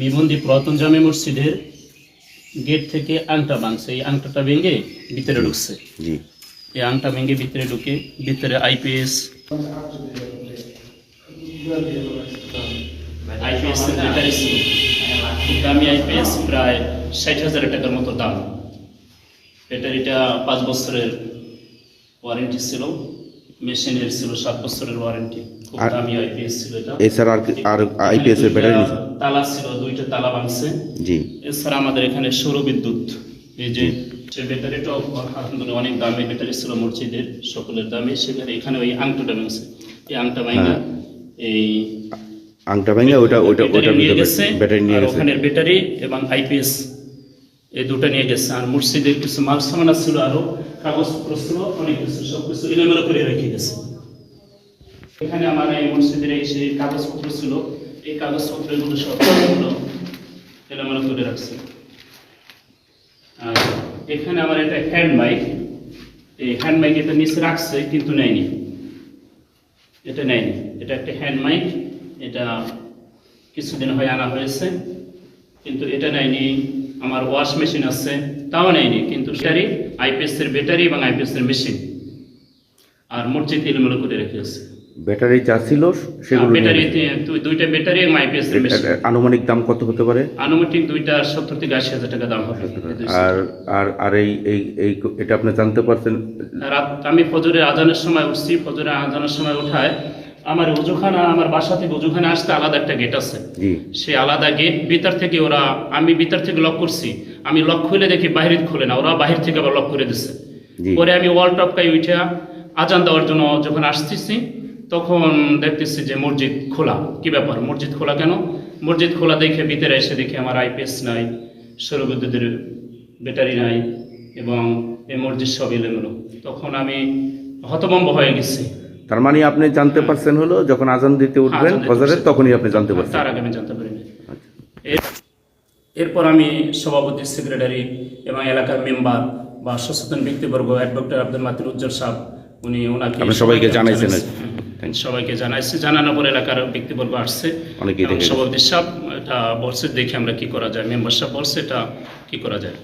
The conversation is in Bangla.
বিবন্দি পুরাতন জামে মসজিদের গেট থেকে আংটা ভাঙছে। এই আংটাটা ভেঙে ভিতরে ঢুকছে। এই আংটা ভেঙে ভিতরে ঢুকে ভিতরে আইপিএস আইপিএস দামি আইপিএস প্রায় ষাট হাজার টাকার মতো দাম। ব্যাটারিটা পাঁচ বছরের ওয়ারেন্টি ছিল। মেশিনের ছিল সাত বছরের ওয়ারেন্টি খুব দামি আইপিএস ছিল এটা। এছাড়া আর আর আইপিএস এর ব্যাটারি তালা ছিল দুইটা তালা ভাঙছে। জি। এছাড়া আমাদের এখানে সৌর বিদ্যুৎ। এই যে সে ব্যাটারিটাও আলহামদুলিল্লাহ অনেক দামি ব্যাটারি ছিল মসজিদের সকলের দামি। সেখানে এখানে ওই আংটাটা ভাঙছে। এই আংটা ভাঙা হ্যাঁ। এই আংটা ভেঙে ওইটা নিয়ে গেছে। ব্যাটারি নিয়ে গেছে। ওখানের ব্যাটারি এবং আইপিএস এই দুটো নিয়ে গেছে। আর মসজিদের কিছু মাল সামানা ছিল আরও, কাগজপত্র ছিল অনেক কিছু, সব কিছু এলোমেলো করে রেখে গেছে। এখানে আমার এই মসজিদের এই সেই কাগজপত্র ছিল, এই কাগজপত্রগুলো সব হলো এলোমেলো করে রাখছে। আর এখানে আমার একটা হ্যান্ড মাইক, এই হ্যান্ড মাইক এটা নিচে রাখছে, কিন্তু নেয়নি। এটা নেয়নি। এটা একটা হ্যান্ড মাইক, এটা কিছুদিন হয় আনা হয়েছে, কিন্তু এটা নেয়নি। আমার ওয়াশ মেশিন আছে তাও নেয়নি কিন্তু ব্যাটারি আইপিএস এর ব্যাটারি এবং আইপিএস এর মেশিন আর মসজিদ এলোমেলো করে রেখেছে ব্যাটারি যা ছিল সেগুলো ব্যাটারি। দুইটা ব্যাটারি এবং আইপিএস আনুমানিক দাম কত হতে পারে? আনুমানিক দুইটা সত্তর থেকে আশি হাজার টাকা দাম হবে। আর আর আর এই এই এই এটা আপনি জানতে পারছেন? রাত আমি ফজরের আজানের সময় উঠছি ফজরের আজানের সময় উঠায় আমার উজুখানা আমার বাসা থেকে উজুখানা আসতে আলাদা একটা গেট আছে। জি। সে আলাদা গেট ভিতর থেকে ওরা আমি ভিতর থেকে লক করছি। আমি লক খুলে দেখি বাহির খুলে না ওরা বাহির থেকে আবার লক করে দিচ্ছে পরে আমি ওয়াল টপকাই উঠে আজান দেওয়ার জন্য যখন আসতেছি তখন দেখতেছি যে মসজিদ খোলা। কি ব্যাপার? মসজিদ খোলা কেন? মসজিদ খোলা দেখে ভিতরে এসে দেখি আমার আইপিএস নাই সৌরবিদ্যুতের ব্যাটারি নাই এবং এই মসজিদ সব এলোমেলো। তখন আমি হতভম্ব হয়ে গেছি। তার মানে আপনি জানতে পারছেন হলো যখন আজান দিতে উঠবেন আজান ফজরের তখনই আপনি জানতে পারছেন। তার আগে আমি জানতে পারিনি এরপর আমি সভাপতি সেক্রেটারি এবং এলাকার মেম্বার বা সচেতন ব্যক্তিবর্গ অ্যাডভোকেট আব্দুল মাতিন উজ্জ্বল সাহেব উনি ওনাকে সবাইকে জানাইছেন। হুম, সবাইকে জানাইছে। জানানোর পর এলাকার ব্যক্তিবর্গ আসছে। সভাপতি সাহেব এটা বলছে দেখি আমরা কি করা যায়। মেম্বার সাহেব বলছে এটা কি করা যায়?